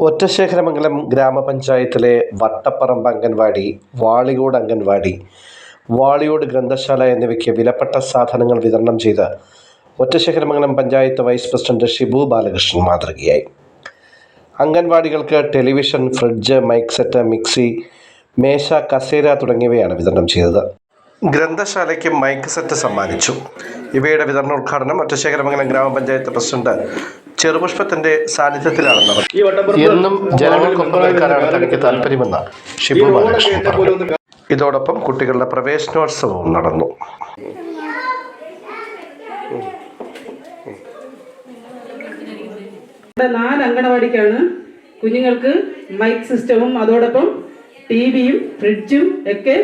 ഒറ്റശേഖരമംഗലം ഗ്രാമപഞ്ചായത്തിലെ വട്ടപ്പറമ്പ് അംഗൻവാടി വാളിയോട് അംഗൻവാടി വാളിയോട് ഗ്രന്ഥശാല എന്നിവയ്ക്ക് വിലപ്പെട്ട സാധനങ്ങൾ വിതരണം ചെയ്ത് ഒറ്റശേഖരമംഗലം പഞ്ചായത്ത് വൈസ് പ്രസിഡന്റ് ഷിബു ബാലകൃഷ്ണൻ മാതൃകയായി. അംഗൻവാടികൾക്ക് television fridge mike set mixie മേശ കസേര തുടങ്ങിയവയാണ് വിതരണം ചെയ്തത്. ഗ്രന്ഥശാലയ്ക്ക് മൈക്ക് സെറ്റ് സമ്മാനിച്ചു. ഇവയുടെ വിതരണോദ്ഘാടനം ഒറ്റശേഖരമംഗലം ഗ്രാമപഞ്ചായത്ത് പ്രസിഡന്റ് ചെറുപുഷ്പത്തിന്റെ സാന്നിധ്യത്തിലാണ് നടന്നത് എന്നും ജനങ്ങൾക്കൊപ്പം നിൽക്കാനാണ് തനിക്ക് താല്പര്യമെന്ന് ഷിബു ബാലകൃഷ്ണൻ പറഞ്ഞു. ഇതോടൊപ്പം കുട്ടികളുടെ പ്രവേശനോത്സവവും നടന്നു. നാല് അങ്കണവാടിക്കാണ്. കുഞ്ഞുങ്ങൾക്ക് മൈക്ക് സിസ്റ്റവും അതോടൊപ്പം ടി വിയും ഫ്രിഡ്ജും ഒക്കെ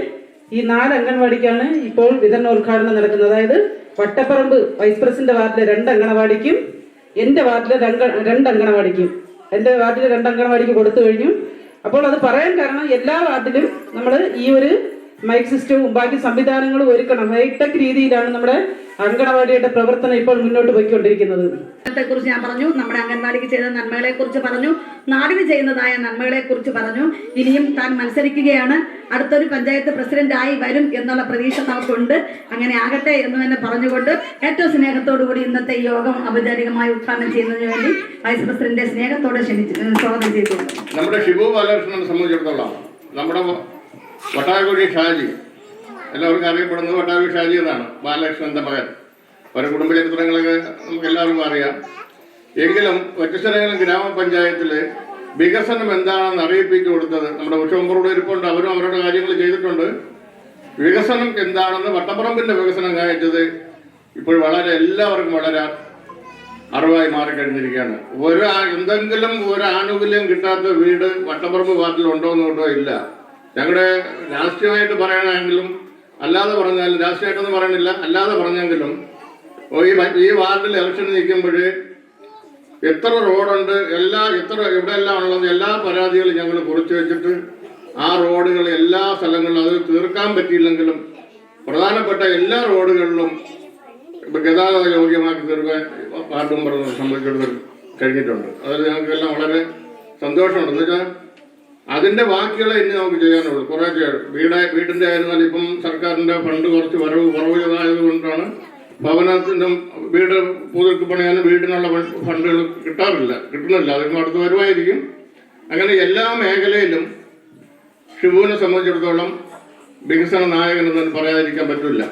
ഈ നാല് അംഗൻവാടിക്കാണ് ഇപ്പോൾ വിതരണ ഉദ്ഘാടനം നടക്കുന്നത്. അതായത് വട്ടപ്പറമ്പ് വൈസ് പ്രസിഡന്റ് വാർഡിലെ രണ്ട് അങ്കണവാടിക്കും എന്റെ വാർഡിലെ രണ്ട് അങ്കണവാടിക്കും എന്റെ വാർഡിലെ രണ്ട് അങ്കണവാടിക്ക് കൊടുത്തു കഴിഞ്ഞു. അപ്പോൾ അത് പറയാൻ കാരണം എല്ലാ വാർഡിലും നമ്മൾ ഈ ഒരു മൈക്ക് സിസ്റ്റവും ബാക്കി സംവിധാനങ്ങളും ഒരുക്കണം. ഹൈടെക് രീതിയിലാണ് നമ്മുടെ അങ്കണവാടിയുടെ പ്രവർത്തനം ഇപ്പോൾ മുന്നോട്ട് പോയിക്കൊണ്ടിരിക്കുന്നത്. കുറിച്ച് ഞാൻ പറഞ്ഞു നമ്മുടെ അംഗൻവാടിക്ക് ചെയ്ത നന്മകളെ കുറിച്ച് പറഞ്ഞു നാടിന് ചെയ്യുന്നതായ നന്മകളെ കുറിച്ച് പറഞ്ഞു. ഇനിയും താൻ മത്സരിക്കുകയാണ്. അടുത്തൊരു പഞ്ചായത്ത് പ്രസിഡന്റ് ആയി വരും എന്നുള്ള പ്രതീക്ഷ നമുക്കുണ്ട് അങ്ങനെ ആകട്ടെ എന്ന് തന്നെ പറഞ്ഞുകൊണ്ട് ഏറ്റവും സ്നേഹത്തോടു കൂടി ഇന്നത്തെ യോഗം ഔപചാരികമായി ഉദ്ഘാടനം ചെയ്യുന്നതിന് വേണ്ടി വൈസ് പ്രസിഡന്റ് സ്നേഹത്തോടെ ക്ഷണിച്ചു സ്വാഗതം ചെയ്തു നമ്മുടെ ഷിബു ബാലകൃഷ്ണനെ സംബന്ധിച്ചിടത്തോളം നമ്മുടെ വട്ടാകുഴി ഷാജി. എല്ലാവർക്കും അറിയപ്പെടുന്നത് വട്ടാകുഴി ഷാജി എന്നാണ്. ബാലകൃഷ്ണന്റെ മകൻ. അവരുടെ കുടുംബ ചരിത്രങ്ങളൊക്കെ നമുക്ക് എല്ലാവർക്കും അറിയാം. എങ്കിലും ഒറ്റശ്ശനകലം ഗ്രാമപഞ്ചായത്തിൽ വികസനം എന്താണെന്ന് അറിയിപ്പിച്ചു കൊടുത്തത് നമ്മുടെ ഉഷമ്പറോട് ഇരിപ്പുണ്ട്. അവരും അവരുടെ കാര്യങ്ങൾ ചെയ്തിട്ടുണ്ട്. വികസനം എന്താണെന്ന് വട്ടപ്പറമ്പിന്റെ വികസനം കാണിച്ചത് ഇപ്പോൾ വളരെ എല്ലാവർക്കും വളരെ അറിവായി മാറിക്കഴിഞ്ഞിരിക്കുകയാണ്. ഒരു എന്തെങ്കിലും ഒരു ആനുകൂല്യം കിട്ടാത്ത വീട് വട്ടപ്പറമ്പ് വാർഡിൽ ഉണ്ടോ എന്നുണ്ടോ ഇല്ല. ഞങ്ങളുടെ രാഷ്ട്രീയമായിട്ട് പറയണമെങ്കിലും അല്ലാതെ പറഞ്ഞാലും രാഷ്ട്രീയമായിട്ടൊന്നും പറയണില്ല അല്ലാതെ പറഞ്ഞെങ്കിലും ഈ ഈ വാർഡിൽ ഇലക്ഷൻ നിൽക്കുമ്പോൾ എത്ര റോഡുണ്ട് എല്ലാ എത്ര ഇവിടെ എല്ലാം ഉള്ളത് എല്ലാ പരാതികളും ഞങ്ങൾ കുറിച്ചു വെച്ചിട്ട് ആ റോഡുകൾ എല്ലാ സ്ഥലങ്ങളിലും അത് തീർക്കാൻ പറ്റിയില്ലെങ്കിലും പ്രധാനപ്പെട്ട എല്ലാ റോഡുകളിലും ഗതാഗത യോഗ്യമാക്കി തീർക്കാൻ വാർഡ് മെമ്പർ സംബന്ധിച്ചിടത്തോളം കഴിഞ്ഞിട്ടുണ്ട്. അതിൽ ഞങ്ങൾക്കെല്ലാം വളരെ സന്തോഷമുണ്ട്. എന്ന് വെച്ചാൽ അതിന്റെ ബാക്കിയുള്ള ഇനി നമുക്ക് ചെയ്യാനുള്ളൂ. കുറെ വീട് വീടിന്റെ ആയിരുന്നാലും ഇപ്പം സർക്കാരിന്റെ ഫണ്ട് കുറച്ച് വരവ് കുറവായത് കൊണ്ടാണ് ഭവനത്തിന്റെ വീട് പുതുക്കി പണിയാനും വീടിനുള്ള ഫണ്ടുകൾ കിട്ടാറില്ല. കിട്ടുന്നില്ല. അതിന് അടുത്ത് വരുമായിരിക്കും അങ്ങനെ എല്ലാ മേഖലയിലും ഷിബുവിനെ സംബന്ധിച്ചിടത്തോളം വികസന നായകൻ എന്നൊന്നും പറയാതിരിക്കാൻ പറ്റില്ല.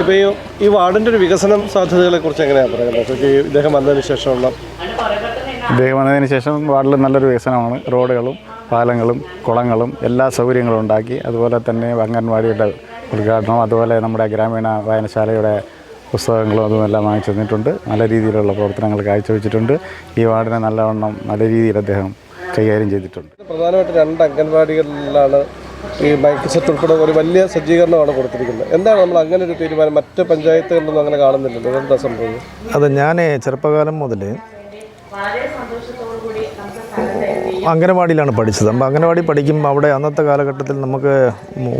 ഇപ്പൊ ഈ വാർഡിന്റെ ഒരു വികസനം സാധ്യതകളെ കുറിച്ച് എങ്ങനെയാണ് പറയുന്നത്? ഇദ്ദേഹം വന്നതിന് ശേഷമുള്ള ഇദ്ദേഹം വന്നതിന് ശേഷം വാർഡിൽ നല്ലൊരു വികസനമാണ്. റോഡുകളും പാലങ്ങളും കുളങ്ങളും എല്ലാ സൗകര്യങ്ങളും ഉണ്ടാക്കി. അതുപോലെ തന്നെ അംഗൻവാടിയുടെ ഉദ്ഘാടനം അതുപോലെ നമ്മുടെ ഗ്രാമീണ വായനശാലയുടെ പുസ്തകങ്ങളും അതുമെല്ലാം വാങ്ങിച്ചു തന്നിട്ടുണ്ട്. നല്ല രീതിയിലുള്ള പ്രവർത്തനങ്ങൾ കാഴ്ചവെച്ചിട്ടുണ്ട്. ഈ വാർഡിനെ നല്ലവണ്ണം നല്ല രീതിയിൽ അദ്ദേഹം കൈകാര്യം ചെയ്തിട്ടുണ്ട്. പ്രധാനമായിട്ട് രണ്ട് അംഗൻവാടികളിലാണ് ഈ ബൈക്ക് സെറ്റ് ഉൾപ്പെടെ ഒരു വലിയ സജ്ജീകരണമാണ് കൊടുത്തിരിക്കുന്നത്. എന്താണ് നമ്മൾ അങ്ങനെ ഒരു തീരുമാനം മറ്റ് പഞ്ചായത്തുകളിലൊന്നും അങ്ങനെ കാണുന്നില്ലല്ലോ? എന്താ സംഭവം? അത് ഞാൻ ചെറുപ്പകാലം മുതൽ അംഗനവാടിയിലാണ് പഠിച്ചത്. അപ്പം അംഗനവാടി പഠിക്കുമ്പോൾ അവിടെ അന്നത്തെ കാലഘട്ടത്തിൽ നമുക്ക്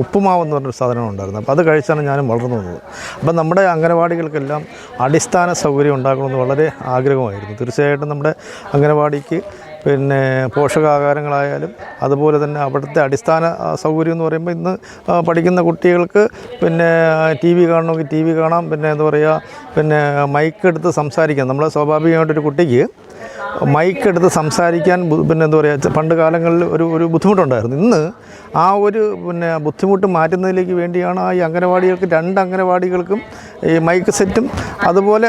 ഉപ്പുമാവെന്ന് പറഞ്ഞൊരു സാധനം ഉണ്ടായിരുന്നു. അപ്പോൾ അത് കഴിച്ചാണ് ഞാനും വളർന്നു വന്നത്. അപ്പം നമ്മുടെ അംഗനവാടികൾക്കെല്ലാം അടിസ്ഥാന സൗകര്യം ഉണ്ടാക്കണമെന്ന് വളരെ ആഗ്രഹമായിരുന്നു. തീർച്ചയായിട്ടും നമ്മുടെ അംഗനവാടിക്ക് പിന്നെ പോഷകാഹാരങ്ങളായാലും അതുപോലെ തന്നെ അവിടുത്തെ അടിസ്ഥാന സൗകര്യം എന്ന് പറയുമ്പോൾ ഇന്ന് പഠിക്കുന്ന കുട്ടികൾക്ക് പിന്നെ ടി വി കാണണമെങ്കിൽ ടി വി കാണാം. പിന്നെ എന്താ പറയുക പിന്നെ മൈക്ക് എടുത്ത് സംസാരിക്കാം. നമ്മൾ സ്വാഭാവികമായിട്ടൊരു കുട്ടിക്ക് മൈക്ക് എടുത്ത് സംസാരിക്കാൻ പിന്നെ എന്താ പറയുക പണ്ട് കാലങ്ങളിൽ ഒരു ഒരു ബുദ്ധിമുട്ടുണ്ടായിരുന്നു. ഇന്ന് ആ ഒരു പിന്നെ ബുദ്ധിമുട്ട് മാറ്റുന്നതിലേക്ക് വേണ്ടിയാണ് ആ ഈ അംഗനവാടികൾക്ക് രണ്ട് അംഗനവാടികൾക്കും ഈ മൈക്ക് സെറ്റും അതുപോലെ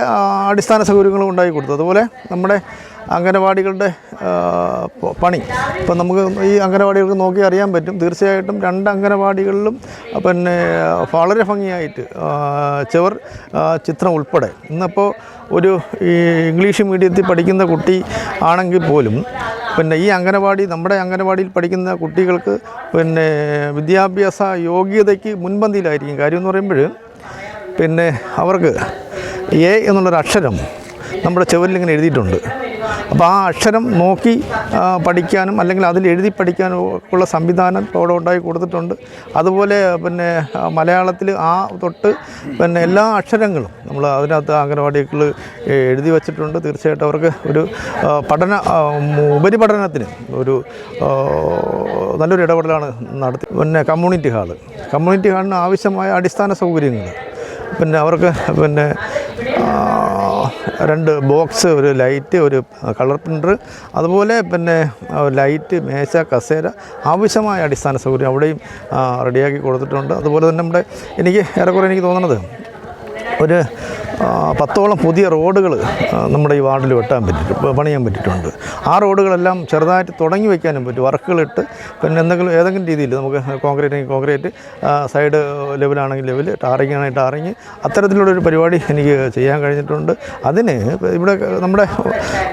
അടിസ്ഥാന സൗകര്യങ്ങളും ഉണ്ടാക്കി കൊടുത്തു അതുപോലെ നമ്മുടെ അംഗനവാടികളുടെ പണി. ഇപ്പം നമുക്ക് ഈ അംഗനവാടികൾക്ക് നോക്കി അറിയാൻ പറ്റും. തീർച്ചയായിട്ടും രണ്ട് അംഗനവാടികളിലും പിന്നെ വളരെ ഭംഗിയായിട്ട് ചുവർ ചിത്രം ഉൾപ്പെടെ. ഇന്നിപ്പോൾ ഒരു ഈ ഇംഗ്ലീഷ് മീഡിയത്തിൽ പഠിക്കുന്ന കുട്ടി ആണെങ്കിൽ പോലും പിന്നെ ഈ അംഗനവാടി നമ്മുടെ അംഗനവാടിയിൽ പഠിക്കുന്ന കുട്ടികൾക്ക് പിന്നെ വിദ്യാഭ്യാസ യോഗ്യതയ്ക്ക് മുൻപന്തിയിലായിരിക്കും. കാര്യം എന്ന് പറയുമ്പോൾ പിന്നെ അവർക്ക് എ എന്നുള്ളൊരു അക്ഷരം നമ്മുടെ ചുവരിൽ ഇങ്ങനെ എഴുതിയിട്ടുണ്ട്. അപ്പോൾ ആ അക്ഷരം നോക്കി പഠിക്കാനും അല്ലെങ്കിൽ അതിൽ എഴുതി പഠിക്കാനും ഉള്ള സംവിധാനം അവിടെ ഉണ്ടായി കൊടുത്തിട്ടുണ്ട്. അതുപോലെ പിന്നെ മലയാളത്തിൽ ആ തൊട്ട് പിന്നെ എല്ലാ അക്ഷരങ്ങളും നമ്മൾ അതിനകത്ത് അംഗനവാടികൾ എഴുതി വച്ചിട്ടുണ്ട്. തീർച്ചയായിട്ടും അവർക്ക് ഒരു പഠന ഉപരിപഠനത്തിന് ഒരു നല്ലൊരു ഇടപെടലാണ് നടത്തി. പിന്നെ കമ്മ്യൂണിറ്റി ഹാൾ. കമ്മ്യൂണിറ്റി ഹാളിന് ആവശ്യമായ അടിസ്ഥാന സൗകര്യങ്ങൾ. പിന്നെ അവർക്ക് പിന്നെ രണ്ട് ബോക്സ് ഒരു ലൈറ്റ് ഒരു കളർ പ്രിന്റർ അതുപോലെ പിന്നെ ലൈറ്റ് മേശ കസേര ആവശ്യമായ അടിസ്ഥാന സൗകര്യം അവിടെയും റെഡിയാക്കി കൊടുത്തിട്ടുണ്ട്. അതുപോലെ തന്നെ നമ്മുടെ എനിക്ക് ഏറെക്കുറെ എനിക്ക് തോന്നുന്നത് ഒരു പത്തോളം പുതിയ റോഡുകൾ നമ്മുടെ ഈ വാർഡിൽ വെട്ടാൻ പറ്റിയിട്ട് പണിയാൻ പറ്റിയിട്ടുണ്ട്. ആ റോഡുകളെല്ലാം ചെറുതായിട്ട് തുടങ്ങി വയ്ക്കാനും പറ്റും. വർക്കുകളിട്ട് പിന്നെ എന്തെങ്കിലും ഏതെങ്കിലും രീതിയിൽ നമുക്ക് കോൺക്രീറ്റ് കോൺക്രീറ്റ് സൈഡ് ലെവലാണെങ്കിൽ ലെവൽ ടാറിങ് ആണെങ്കിൽ ടാറിങ് അത്തരത്തിലുള്ളൊരു പരിപാടി എനിക്ക് ചെയ്യാൻ കഴിഞ്ഞിട്ടുണ്ട്. അതിന് ഇവിടെ നമ്മുടെ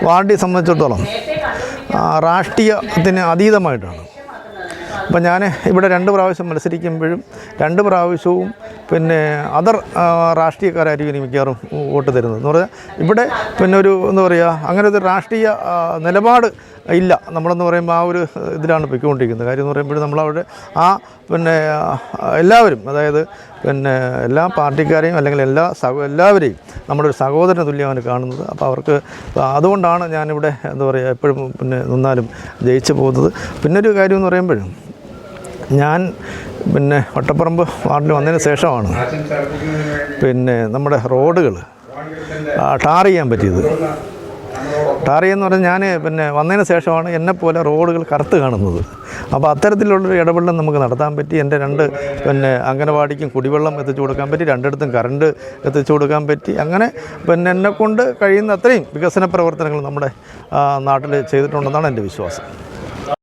വാർഡിനെ സംബന്ധിച്ചിടത്തോളം രാഷ്ട്രീയത്തിന് അതീതമായിട്ടാണ്. അപ്പം ഞാൻ ഇവിടെ രണ്ട് പ്രാവശ്യം മത്സരിക്കുമ്പോഴും രണ്ട് പ്രാവശ്യവും പിന്നെ അതർ രാഷ്ട്രീയക്കാരായിരിക്കും മിക്കവാറും വോട്ട് തരുന്നത്. എന്ന് പറഞ്ഞാൽ ഇവിടെ പിന്നെ ഒരു എന്താ പറയുക അങ്ങനെ ഒരു രാഷ്ട്രീയ നിലപാട് ഇല്ല. നമ്മളെന്ന് പറയുമ്പോൾ ആ ഒരു ഇതിലാണ് പൊയ്ക്കൊണ്ടിരിക്കുന്നത്. കാര്യം എന്ന് പറയുമ്പോൾ നമ്മളവിടെ ആ പിന്നെ എല്ലാവരും അതായത് പിന്നെ എല്ലാ പാർട്ടിക്കാരെയും അല്ലെങ്കിൽ എല്ലാ സഹോ എല്ലാവരെയും നമ്മുടെ ഒരു സഹോദരന് തുല്യമാണ് കാണുന്നത്. അപ്പോൾ അവർക്ക് അതുകൊണ്ടാണ് ഞാനിവിടെ എന്താ പറയുക എപ്പോഴും പിന്നെ നിന്നാലും ജയിച്ചു പോകുന്നത്. പിന്നൊരു കാര്യം എന്ന് പറയുമ്പോഴും ഞാൻ പിന്നെ വട്ടപ്പറമ്പ് വാർഡിൽ വന്നതിന് ശേഷമാണ്. പിന്നെ നമ്മുടെ റോഡുകൾ ടാർ ചെയ്യാൻ പറ്റിയത്. ടാർ ചെയ്യുന്ന പറഞ്ഞാൽ ഞാൻ പിന്നെ വന്നതിന് ശേഷമാണ് എന്നെപ്പോലെ റോഡുകൾ കറുത്ത് കാണുന്നത്. അപ്പോൾ അത്തരത്തിലുള്ളൊരു ഇടപെടലും നമുക്ക് നടത്താൻ പറ്റി. എന്റെ രണ്ട് പിന്നെ അംഗനവാടിക്കും കുടിവെള്ളം എത്തിച്ചു കൊടുക്കാൻ പറ്റി. രണ്ടിടത്തും കറണ്ട് എത്തിച്ചു കൊടുക്കാൻ പറ്റി. അങ്ങനെ പിന്നെ എന്നെക്കൊണ്ട് കഴിയുന്ന അത്രയും വികസന പ്രവർത്തനങ്ങൾ നമ്മുടെ നാട്ടിൽ ചെയ്തിട്ടുണ്ടെന്നാണ് എന്റെ വിശ്വാസം.